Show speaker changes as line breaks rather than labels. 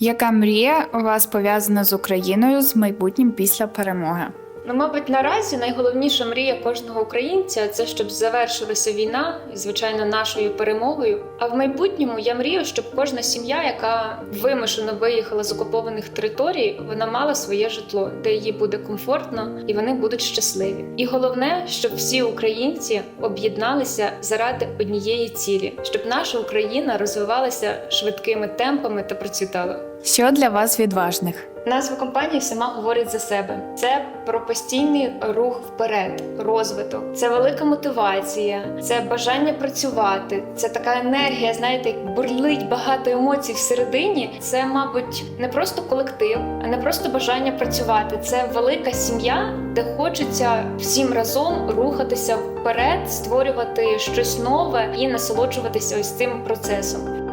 Яка мрія у вас пов'язана з Україною з майбутнім після перемоги?
Ну, мабуть, наразі найголовніша мрія кожного українця це щоб завершилася війна, і, звичайно, нашою перемогою. А в майбутньому я мрію, щоб кожна сім'я, яка вимушено виїхала з окупованих територій, вона мала своє житло, де їй буде комфортно і вони будуть щасливі. І головне, щоб всі українці об'єдналися заради однієї цілі, щоб наша Україна розвивалася швидкими темпами та процвітала.
Що для вас відважних?
Назва компанії сама говорить за себе. Це про постійний рух вперед, розвиток, це велика мотивація, це бажання працювати, це така енергія, знаєте, як бурлить багато емоцій всередині. Це, мабуть, не просто колектив, а не просто бажання працювати. Це велика сім'я, де хочеться всім разом рухатися вперед, створювати щось нове і насолоджуватися ось цим процесом.